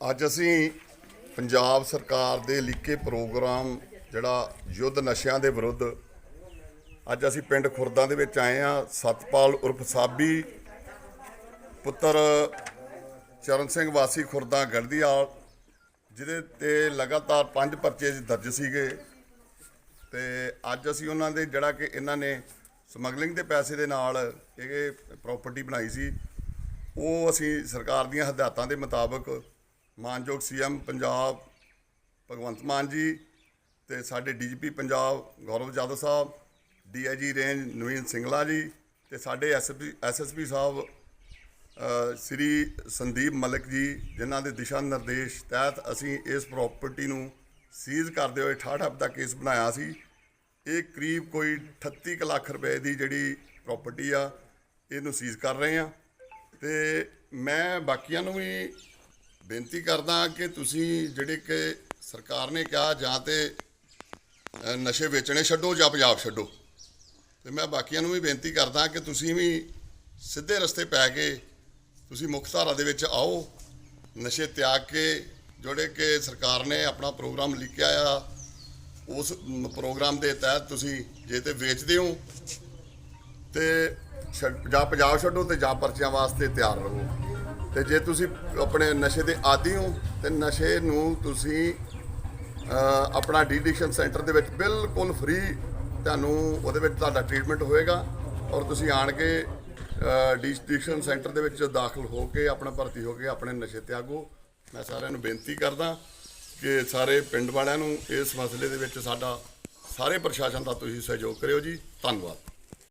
ਅੱਜ ਅਸੀਂ ਪੰਜਾਬ ਸਰਕਾਰ ਦੇ ਲਿਖੇ ਪ੍ਰੋਗਰਾਮ, ਜਿਹੜਾ ਯੁੱਧ ਨਸ਼ਿਆਂ ਦੇ ਵਿਰੁੱਧ, ਅੱਜ ਅਸੀਂ ਪਿੰਡ ਖੁਰਦਾਂ ਦੇ ਵਿੱਚ ਆਏ ਆ ਸਤਪਾਲ ਉਰਫ ਸਾਬੀ, ਪੁੱਤਰ ਚਰਨ ਸਿੰਘ ਵਾਸੀ ਖੁਰਦਾਂ ਗੜਦੀਆਲ ਜਿਹਦੇ ਤੇ ਲਗਾਤਾਰ ਪੰਜ ਪਰਚੇ ਦਰਜ ਸੀਗੇ। ਤੇ ਅੱਜ ਅਸੀਂ ਉਹਨਾਂ ਦੇ, ਜਿਹੜਾ ਕਿ ਇਹਨਾਂ ਨੇ ਸਮਗਲਿੰਗ ਦੇ ਪੈਸੇ ਦੇ ਨਾਲ ਇਹ ਪ੍ਰਾਪਰਟੀ ਬਣਾਈ ਸੀ, ਉਹ ਅਸੀਂ ਸਰਕਾਰ ਦੀਆਂ ਹਦਾਇਤਾਂ ਦੇ ਮੁਤਾਬਕ ਮਾਨਯੋਗ ਸੀਐਮ ਪੰਜਾਬ ਭਗਵੰਤ ਮਾਨ ਜੀ ਤੇ ਸਾਡੇ DGP Punjab Gaurav Yadav sahib, DIG range Naveen Singla ji ਤੇ ਸਾਡੇ ਐਸਪੀ ਐਸਐਸਪੀ ਸਾਹਿਬ ਸ੍ਰੀ ਸੰਦੀਪ ਮਲਿਕ ਜੀ, ਜਿਨ੍ਹਾਂ ਦੇ ਦਿਸ਼ਾ ਨਿਰਦੇਸ਼ ਤਹਿਤ ਅਸੀਂ ਇਸ ਪ੍ਰਾਪਰਟੀ ਨੂੰ ਸੀਜ਼ ਕਰਦੇ ਹੋਏ 68 ਹਫ਼ਤਾ ਕੇਸ ਬਣਾਇਆ ਸੀ। ਇਹ ਕਰੀਬ ਕੋਈ 38 ਕੁ ਲੱਖ ਰੁਪਏ ਦੀ ਜਿਹੜੀ ਪ੍ਰਾਪਰਟੀ ਆ, ਇਹਨੂੰ ਸੀਜ਼ ਕਰ ਰਹੇ ਆ ਤੇ ਮੈਂ ਬਾਕੀਆਂ ਨੂੰ ਵੀ ਬੇਨਤੀ ਕਰਦਾ ਕਿ ਤੁਸੀਂ ਜਿਹੜੇ ਕਿ ਸਰਕਾਰ ਨੇ ਕਿਹਾ ਜਾਂ ਤੇ ਨਸ਼ੇ ਵੇਚਣੇ ਛੱਡੋ ਜਾਂ ਪੰਜਾਬ ਛੱਡੋ। ਤੇ ਮੈਂ ਬਾਕੀਆਂ ਨੂੰ ਵੀ ਬੇਨਤੀ ਕਰਦਾ ਕਿ ਤੁਸੀਂ ਵੀ ਸਿੱਧੇ ਰਸਤੇ ਪੈ ਕੇ ਤੁਸੀਂ ਮੁੱਖ ਧਾਰਾ ਦੇ ਵਿੱਚ ਆਓ। ਨਸ਼ੇ ਤਿਆਗ ਕੇ ਜਿਹੜੇ ਕਿ ਸਰਕਾਰ ਨੇ ਆਪਣਾ ਪ੍ਰੋਗਰਾਮ ਲਿਖਿਆ ਆ, ਉਸ ਪ੍ਰੋਗਰਾਮ ਦੇ ਤਹਿਤ ਤੁਸੀਂ ਜੇ ਤੇ ਵੇਚਦੇ ਹੋ ਤੇ ਛੱਡ- ਜਾਂ ਪੰਜਾਬ ਛੱਡੋ ਤੇ ਜਾਂ ਪਰਚੀਆਂ ਵਾਸਤੇ ਤਿਆਰ ਰਹੋ। ਤੇ ਜੇ ਤੁਸੀਂ ਆਪਣੇ ਨਸ਼ੇ ਦੇ ਆਦੀ ਹੋ ਤੇ ਨਸ਼ੇ ਨੂੰ ਤੁਸੀਂ ਅ, ਆਪਣਾ ਡੀਡਿਕਸ਼ਨ ਸੈਂਟਰ ਦੇ ਵਿੱਚ ਬਿਲਕੁਲ ਫ੍ਰੀ ਤੁਹਾਨੂੰ ਉਹਦੇ ਵਿੱਚ ਤੁਹਾਡਾ ਟ੍ਰੀਟਮੈਂਟ ਹੋਏਗਾ ਔਰ ਤੁਸੀਂ ਆਣ ਕੇ ਡੀਡਿਕਸ਼ਨ ਸੈਂਟਰ ਦੇ ਵਿੱਚ ਦਾਖਲ ਹੋ ਕੇ ਆਪਣਾ ਭਰਤੀ ਹੋ ਕੇ ਆਪਣੇ ਨਸ਼ੇ ਤਿਆਗੋ ਮੈਂ ਸਾਰਿਆਂ ਨੂੰ ਬੇਨਤੀ ਕਰਦਾ ਕਿ ਸਾਰੇ ਪਿੰਡ ਵਾਲਿਆਂ ਨੂੰ ਇਸ ਮਸਲੇ ਦੇ ਵਿੱਚ ਸਾਡਾ ਸਾਰੇ ਪ੍ਰਸ਼ਾਸਨ ਦਾ ਤੁਸੀਂ ਸਹਿਯੋਗ ਕਰਿਓ ਜੀ। ਧੰਨਵਾਦ।